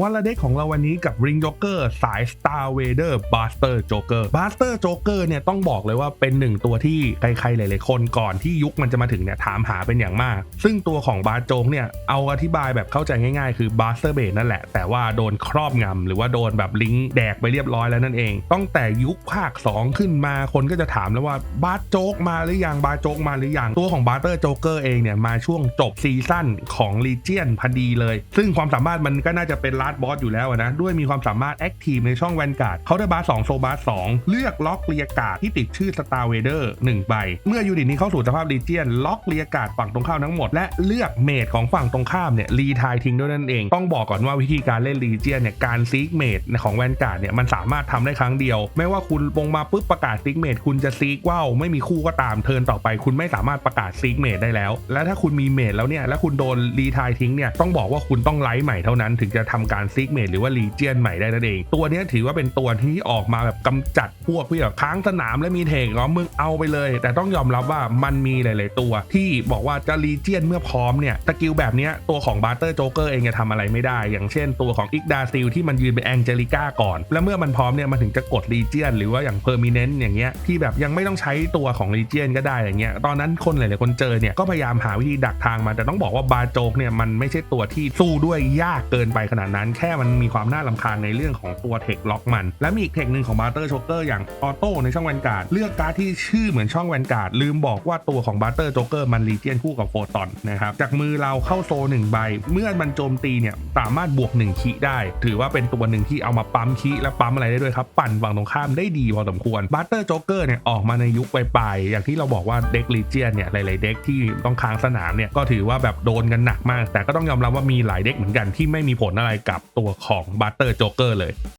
วันละเด็กของเราวันนี้กับ Ring Joker สาย Star Vader Buster Joker Buster Joker เนี่ยต้องบอกเลยว่าเป็นหนึ่งตัวที่ใครๆหลายๆคนก่อนที่ยุคมันจะมาถึงเนี่ยถามหาเป็นอย่างมาก ซึ่งตัวของบาโจกเนี่ยเอาอธิบายแบบเข้าใจง่ายๆ คือ Buster b a s นั่นแหละ แต่ว่าโดนครอบงำหรือว่าโดนแบบลิงก์แดกไปเรียบร้อยแล้วนั่นเองตั้งแต่ยุคภาค 2 ขึ้นมาคนก็จะถามแล้วว่าบาโจกมาหรือยังบาโจกมาหรือยังตัวของ Buster Joker เองเนี่ยมาช่วงจบซีซั่นของ Legion พอดีเลย ซึ่งความสามารถมันก็น่าจะเป็นลาดบอสอยู่แล้วนะ ด้วยมีความสามารถแอคทีฟในช่องแวนการ์ดเขาได้บาส2โซบาส2เลือกล็อกเรียกาดที่ติดชื่อ Star Vader 1ใบ เมื่อยูนิตนี้เข้าสู่สภาพ Legion ล็อกเรียกาดฝั่งตรงข้ามทั้งหมด และเลือกเมดของฝั่งตรงข้ามเนี่ยรีทายทิ้งด้วยนั่นเอง ต้องบอกก่อนว่าวิธีการเล่น Legion เนี่ยการซีกเมดของแวนการ์ดเนี่ยมันสามารถทำได้ครั้งเดียว ไม่ว่าคุณลงมาปุ๊บประกาศซีกเมดคุณจะซีกว่าวไม่มีคู่ก็ตามเทิร์นต่อไป คุณไม่สามารถประกาศซีกเมดได้แล้ว และถ้าคุณมีเมดแล้วเนี่ยแล้วคุณโดนรีทายทิ้งเนี่ยต้องบอกว่าคุณต้องไลฟ์ใหม่เท่านั้นถึงจะทำการซีกเมดหรือว่าลีเจียนใหม่ได้นั่นเอง ตัวนี้ถือว่าเป็นตัวที่ออกมาแบบกำจัดพวกที่แบบค้างสนามและมีเทคเนาะมึงเอาไปเลย แต่ต้องยอมรับว่ามันมีหลาย ๆ ตัว ที่บอกว่าจะลีเจียนเมื่อพร้อมเนี่ยสกิลแบบนี้ตัวของบาร์เตอร์โจ๊กเกอร์เองจะทำอะไรไม่ได้ อย่างเช่น ตัวของอิกดาซิลที่มันยืนเป็นแองเจลิก้าก่อน แล้วเมื่อมันพร้อมเนี่ยมันถึงจะกดลีเจียนหรือว่าอย่างเพอร์มิเนนต์อย่างเงี้ยที่แบบยังไม่ต้องใช้ตัวของลีเจียนก็ได้อย่างเงี้ยตอนนั้นคนหลาย ๆ คนเจอเนี่ยก็พยายามหาวิธีดักทางมาแต่ต้องบอกว่าบาโจกเนี่ยมันไม่ใช่ตัวที่สู้ด้วยยากเกินไปขนาดนั้น แค่มันมีความน่าลำคาญในเรื่องของตัวเทคล็อกมัน และมีอีกเทคหนึ่งของบาร์เตอร์โจ๊กเกอร์อย่างออโต้ในช่องแวนการ์ดเลือกการ์ดที่ชื่อเหมือนช่องแวนการ์ดลืมบอกว่าตัวของบาร์เตอร์โจ๊กเกอร์มันรีเจียนคู่กับโฟตอนนะครับจากมือเราเข้าโซหนึ่งใบ เมื่อมันโจมตีเนี่ยสามารถบวก1คีได้ ถือว่าเป็นตัวหนึ่งที่เอามาปั๊มคีและปั๊มอะไรได้ด้วยครับปั่นฝั่งตรงข้ามได้ดีพอสมควรบาร์เตอร์โจ๊กเกอร์เนี่ยออกมาในยุคปลายๆอย่างที่เราบอกว่าเด็กลีเจียนเนี่ยหลายๆเด็กที่ต้องค้างสนามเนี่ยก็ถือว่าแบบโดนกันหนักมาก แต่ก็ต้องยอมรับว่ามีหลายเด็กเหมือนกันที่ไม่มีผลอะไรกับตัวของบัตเตอร์โจ๊กเกอร์เลย